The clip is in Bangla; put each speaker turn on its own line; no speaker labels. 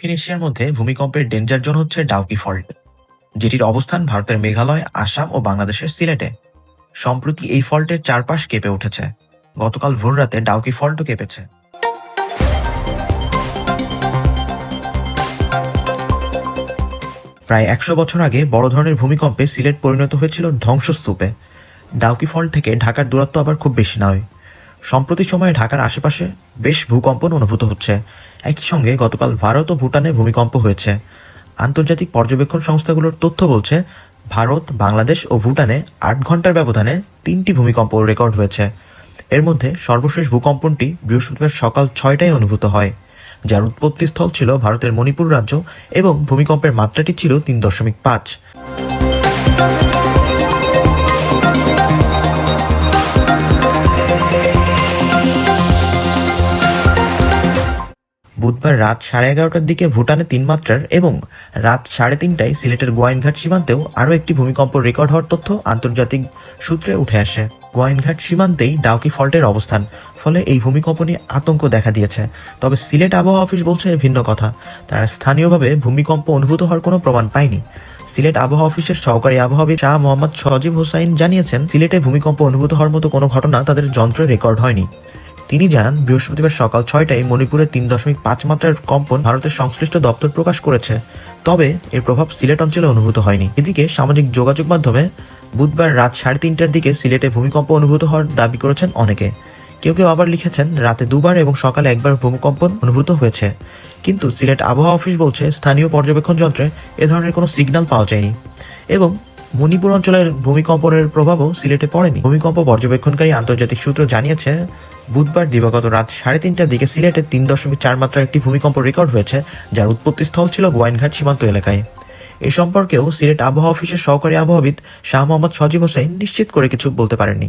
দক্ষিণ এশিয়ার মধ্যে ভূমিকম্পের ডেঞ্জার জোন হচ্ছে ডাউকি ফল্ট যেটির অবস্থান ভারতের মেঘালয়, আসাম ও বাংলাদেশের সিলেটে। সম্প্রতি এই ফল্টের চারপাশ কেঁপে উঠেছে। গতকাল ভোররাতে ডাউকি ফল্টও কেঁপেছে। প্রায় একশো বছর আগে বড় ধরনের ভূমিকম্পে সিলেট পরিণত হয়েছিল ধ্বংসস্তূপে। ডাউকি ফল্ট থেকে ঢাকার দূরত্ব আবার খুব বেশি নয়। সম্প্রতি সময়ে ঢাকার আশেপাশে বেশ ভূকম্পন অনুভূত হচ্ছে। একই সঙ্গে গতকাল ভারত ও ভুটানে ভূমিকম্প হয়েছে। আন্তর্জাতিক পর্যবেক্ষণ সংস্থাগুলোর তথ্য বলছে, ভারত, বাংলাদেশ ও ভুটানে আট ঘণ্টার ব্যবধানে তিনটি ভূমিকম্প রেকর্ড হয়েছে। এর মধ্যে সর্বশেষ ভূকম্পনটি বৃহস্পতিবার সকাল ছয়টায় অনুভূত হয়, যার উৎপত্তিস্থল ছিল ভারতের মণিপুর রাজ্য এবং ভূমিকম্পের মাত্রাটি ছিল তিন দশমিক পাঁচ। বুধবার রাত সাড়ে এগারোটার দিকে ভুটানে তিন মাত্রার এবং রাত সাড়ে তিনটায় সিলেটের গোয়াইনঘাট সীমান্তেও আরও একটি ভূমিকম্প রেকর্ড হওয়ার তথ্য আন্তর্জাতিক সূত্রে উঠে আসে। গোয়াইনঘাট সীমান্তেই ডাউকি ফল্টের অবস্থান, ফলে এই ভূমিকম্প নিয়ে আতঙ্ক দেখা দিয়েছে। তবে সিলেট আবহাওয়া অফিস বলছে ভিন্ন কথা। তারা স্থানীয়ভাবে ভূমিকম্প অনুভূত হওয়ার কোনো প্রমাণ পায়নি। সিলেট আবহাওয়া অফিসের সহকারী আবহাওয়াবিদ শাহ মোহাম্মদ সজিব হোসাইন জানিয়েছেন, সিলেটে ভূমিকম্প অনুভূত হওয়ার মতো কোনো ঘটনা তাদের যন্ত্রে রেকর্ড হয়নি। তিনি জানান, বৃহস্পতিবার সকাল ছয়টায় মণিপুরে তিন দশমিক পাঁচ মাত্রার কম্পন ভারতের সংশ্লিষ্ট দপ্তর প্রকাশ করেছে। তবে এর প্রভাব সিলেট অঞ্চলে অনুভূত হয়নি। এদিকে সামাজিক যোগাযোগ মাধ্যমে বুধবার রাত সাড়ে তিনটার দিকে সিলেটে ভূমিকম্প অনুভূত হওয়ার দাবি করেছেন অনেকে। কেউ কেউ আবার লিখেছেন, রাতে দুবার এবং সকালে একবার ভূমিকম্পন অনুভূত হয়েছে। কিন্তু সিলেট আবহাওয়া অফিস বলছে, স্থানীয় পর্যবেক্ষণ যন্ত্রে এ ধরনের কোনো সিগন্যাল পাওয়া যায়নি এবং মণিপুর অঞ্চলের ভূমিকম্পনের প্রভাবও সিলেটে পড়েনি। ভূমিকম্প পর্যবেক্ষণকারী আন্তর্জাতিক সূত্র জানিয়েছে বুধবার দিবাগত রাত সাড়ে তিনটার দিকে সিলেটে তিন দশমিক চার মাত্রার একটি ভূমিকম্প রেকর্ড হয়েছে, যার উৎপত্তিস্থল ছিল গোয়াইনঘাট সীমান্ত এলাকায়। এ সম্পর্কেও সিলেট আবহাওয়া অফিসের সহকারী আবহাওয়াবিদ শাহ মোহাম্মদ সজীব হোসেন নিশ্চিত করে কিছু বলতে পারেননি।